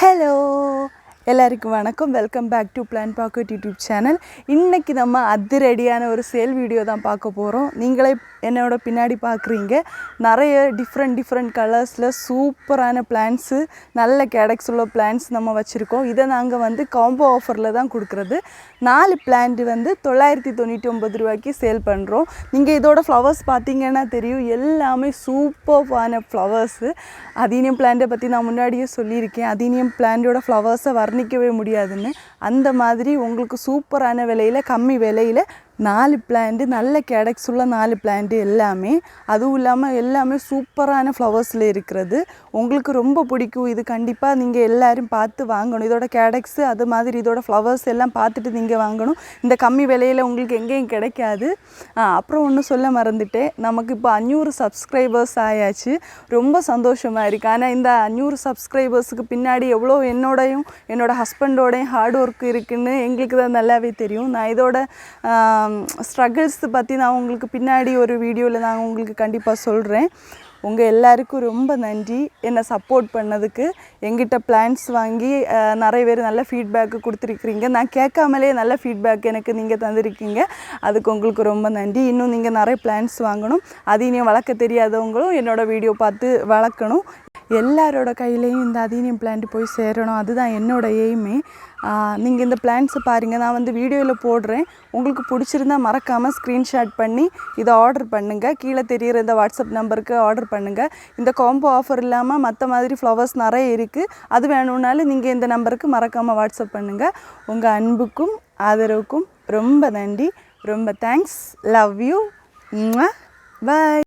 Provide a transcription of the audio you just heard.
Hello! எல்லாருக்கும் வணக்கம். Welcome back to plan pocket YouTube channel இன்றைக்கி நம்ம அதிரடியான ஒரு சேல் வீடியோ தான் பார்க்க போகிறோம் நீங்களே என்னோட பின்னாடி பார்க்குறீங்க. நிறைய டிஃப்ரெண்ட் டிஃப்ரெண்ட் கலர்ஸில் சூப்பரான பிளான்ஸு நல்ல கேடக்ஸ் உள்ள பிளான்ஸ் நம்ம வச்சுருக்கோம். இதை நாங்கள் வந்து காம்போ ஆஃபரில் தான் கொடுக்குறது. நாலு பிளான்ட் வந்து தொள்ளாயிரத்தி தொண்ணூற்றி ஒம்பது ரூபாய்க்கு சேல் பண்ணுறோம் நீங்கள் இதோட ஃப்ளவர்ஸ் பார்த்தீங்கன்னா தெரியும். எல்லாமே சூப்பர்வான ஃப்ளவர்ஸு அதீனியம் பிளான்ட்டை பற்றி நான் முன்னாடியே சொல்லியிருக்கேன். அதீனியம் பிளான்ட்டோட ஃப்ளவர்ஸை வர வர்ணிக்கவே முடியாதுன்னு அந்த மாதிரி உங்களுக்கு சூப்பரான விலையில் கம்மி விலையில் நாலு பிளான்ட் நல்ல கேடக்ஸ் உள்ள நாலு பிளான்ட்டு எல்லாமே அதுவும் இல்லாமல் எல்லாமே சூப்பரான ஃப்ளவர்ஸில் இருக்கிறது. உங்களுக்கு ரொம்ப பிடிக்கும். இது கண்டிப்பாக நீங்கள் எல்லோரும் பார்த்து வாங்கணும். இதோட கேடக்ஸு அது மாதிரி இதோட ஃப்ளவர்ஸ் எல்லாம் பார்த்துட்டு நீங்கள் வாங்கணும். இந்த கம்மி விலையில் உங்களுக்கு எங்கேயும் கிடைக்காது. அப்புறம் ஒன்று சொல்ல மறந்துட்டேன். நமக்கு இப்போ அஞ்சூறு சப்ஸ்கிரைபர்ஸ் ஆயாச்சு. ரொம்ப சந்தோஷமாக இருக்குது ஆனால் இந்த அஞ்சூறு சப்ஸ்கிரைபர்ஸுக்கு பின்னாடி எவ்வளோ என்னோடையும் என்னோடய ஹஸ்பண்டோடையும் ஹார்ட் ஒர்க் இருக்குதுன்னு எங்களுக்கு தான் நல்லாவே தெரியும். நான் இதோட ஸ்ட்ரகிள்ஸ் பற்றி நான் உங்களுக்கு பின்னாடி ஒரு வீடியோவில் நான் உங்களுக்கு கண்டிப்பாக சொல்கிறேன் உங்கள் எல்லாருக்கும் ரொம்ப நன்றி. என்னை சப்போர்ட் பண்ணதுக்கு எங்கிட்ட பிளான்ஸ் வாங்கி நிறைய பேர் நல்ல ஃபீட்பேக்கு கொடுத்துருக்கிறீங்க. நான் கேட்காமலே நல்ல ஃபீட்பேக் எனக்கு நீங்கள் தந்திருக்கீங்க. அதுக்கு உங்களுக்கு ரொம்ப நன்றி. இன்னும் நீங்கள் நிறைய பிளான்ஸ் வாங்கணும். அதீனியம் வளர்க்க தெரியாதவங்களும் என்னோட வீடியோ பார்த்து வளர்க்கணும். எல்லாரோட கையிலையும் இந்த அதீனியம் பிளான்ட் போய் சேரணும். அதுதான் என்னோட எய்மே நீங்கள் இந்த பிளான்ஸை பாருங்கள் நான் வந்து வீடியோவில் போடுறேன். உங்களுக்கு பிடிச்சிருந்தா மறக்காமல் ஸ்க்ரீன்ஷாட் பண்ணி இதை ஆர்டர் பண்ணுங்கள் கீழே தெரியிற இந்த வாட்ஸ்அப் நம்பருக்கு ஆர்டர் பண்ணுங்கள் இந்த காம்போ ஆஃபர் இல்லாமல் மற்ற மாதிரி ஃப்ளவர்ஸ் நிறைய இருக்குது அது வேணும்னாலும் நீங்கள் இந்த நம்பருக்கு மறக்காமல் வாட்ஸ்அப் பண்ணுங்கள் உங்கள் அன்புக்கும் ஆதரவுக்கும் ரொம்ப நன்றி. ரொம்ப தேங்க்ஸ் லவ் யூ பாய்